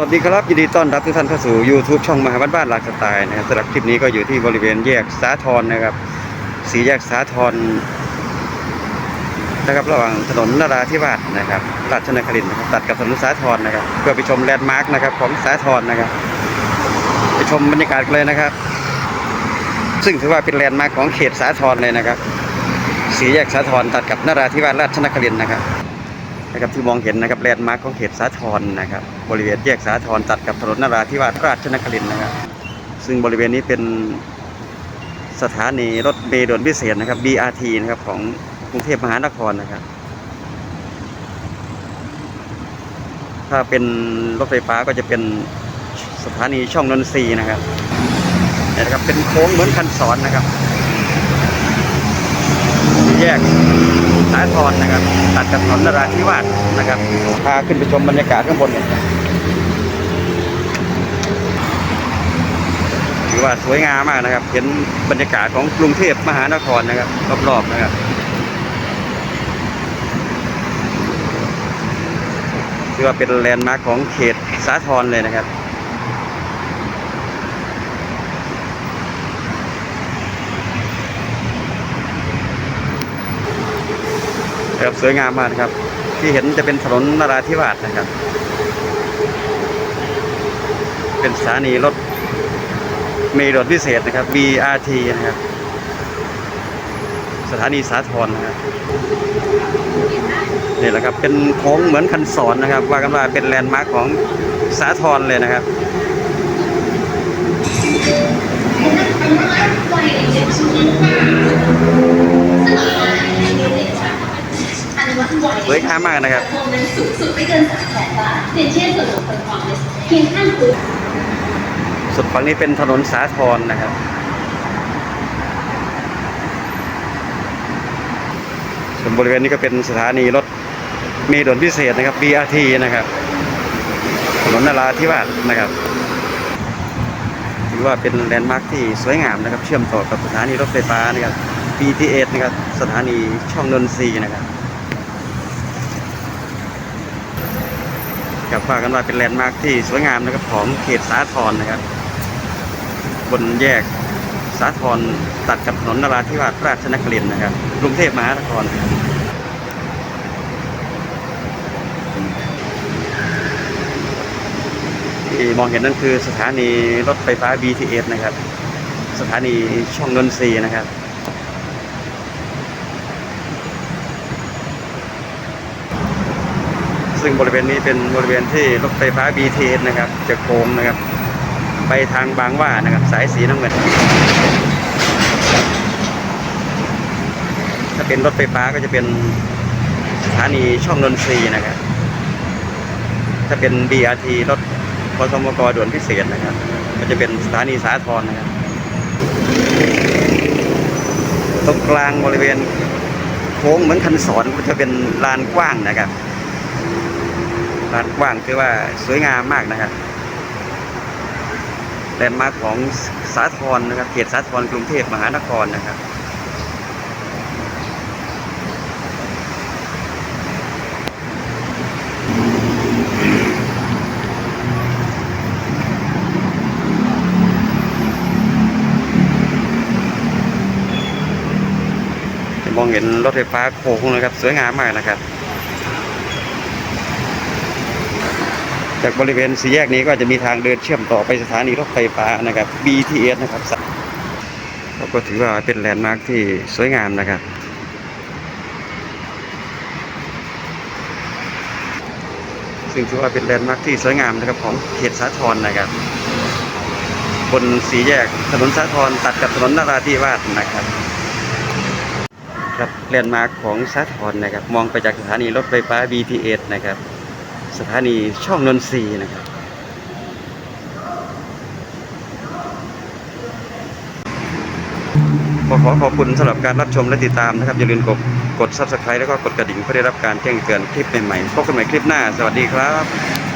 วัสดีครับ ยินดีต้อนรับทุกท่านเข้าสู่ YouTube ช่องมหาบ้านบ้านหลากสไตล์นะครับสำหรับคลิปนี้ก็อยู่ที่บริเวณแยกสาทรนะครับ สีแยกสาทรนะครับระหว่างถนนนราธิวาสนะครับราชนครินทร์นะครับตัดกับถนนสาทรนะครับ เพื่อไปชมแลนด์มาร์กนะครับของสาทรนะครับ ไปชมบรรยากาศกันเลยนะครับ ซึ่งถือว่าเป็นแลนด์มาร์กของเขตสาทรเลยนะครับ สีแยกสาทรตัดกับนราธิวาสราชนครินนะครับ นะครับที่มองเห็นนะครับแลนด์มาร์คของเขตสาทรนะครับบริเวณแยกสาทรตัดกับถนนนราธิวาสราชนครินนะครับซึ่งบริเวณนี้เป็นสถานีรถเมล์ด่วนพิเศษนะครับ BRT นะครับของกรุงเทพมหานครนะครับ ถ้าเป็นรถไฟฟ้าก็จะเป็นสถานีช่องนนทรีนะครับนี่นะครับเป็นโค้งเหมือนคันสอนนะครับ แยกาทรนะครับ ตัดกับถนนนราธิวาสนะครับ พาขึ้นไปชมบรรยากาศข้างบนเนี่ยถือว่าสวยงามมากนะครับ เห็นบรรยากาศของกรุงเทพมหานครนะครับรอบๆนะครับถือว่าเป็นแลนด์มาร์คของเขตสาทรเลยนะครับ ครับสวยงามมากนะครับ ที่เห็นจะเป็นถนนนราธิวาสนะครับ เป็นสถานีรถเมล์รถพิเศษนะครับ BRT นะครับ สถานีสาทรนะครับนี่แหละครับเป็นโค้งเหมือนคันสอนนะครับ ว่ากันว่าเป็นแลนด์มาร์คของสาทรเลยนะครับ วยงามมากนะครับวงเงินสูงสุดไม่เกิน3แสนบาทเรียนเช่นส่วนลดผลความเพียงขั้นคูสุดฝั่งนี้เป็นถนนสาทรนะครับส่วนบริเวณนี้ก็เป็นสถานีรถเมล์ด่วนพิเศษนะครับ BRT นะครับถนนนราธิวาสนะครับถือว่าเป็นแลนด์มาร์คที่สวยงามนะครับ เชื่อมต่อกับสถานีรถไฟฟ้านะครับ BTS นะครับ สถานีช่องนนทรีย์นะครับ กับว่ากันว่าเป็นแลนด์มาร์คที่สวยงามนะครับของเขตสาทรนะครับ บนแยกสาทรตัดกับถนนนราธิวาสราชนครินนะครับกรุงเทพมหานครที่มองเห็นนั่นคือสถานีรถไฟฟ้า BTS นะครับ สถานีช่องนนทรีนะครับ ซึ่งบริเวณนี้เป็นบริเวณที่รถไฟฟ้า BTS นะครับ จะโค้งนะครับ ไปทางบางหว่านะครับ สายสีน้ำเงิน ถ้าเป็นรถไฟฟ้าก็จะเป็นสถานีช่องนนทรีนะครับ ถ้าเป็น BRT รถพสมกด่วนพิเศษนะครับ ก็จะเป็นสถานีสาทรนะครับ ตรงกลางบริเวณโค้งเหมือนคันสอนก็จะเป็นลานกว้างนะครับ ลานกว้างคือว่าสวยงามมากนะครับแลนด์มาร์คของสาทรนะครับเขตสาทรกรุงเทพมหานครนะครับจะมองเห็นรถไฟฟ้าโค้งนะครับ สวยงามมากนะครับ จากบริเวณสี่แยกนี้ก็จะมีทางเดินเชื่อมต่อไปสถานีรถไฟฟ้านะครับ BTS นะครับแล้วก็ถือว่าเป็นแลนด์มาร์คที่สวยงามนะครับซึ่งถือว่าเป็นแลนด์มาร์คที่สวยงามนะครับของเขตสาทรนะครับ บนสี่แยกถนนสาทรตัดกับถนนนราธิวาสนะครับ ครับแลนด์มาร์คของสาทรนะครับ มองไปจากสถานีรถไฟฟ้า BTS นะครับ สถานีช่องนนทรีนะครับ ขอขอขอบคุณสำหรับการรับชมและติดตามนะครับ อย่าลืมกดกด subscribe แล้วก็กดกระดิ่งเพื่อได้รับการแจ้งเตือนคลิปใหม่ๆพบกันใหม่คลิปหน้า สวัสดีครับ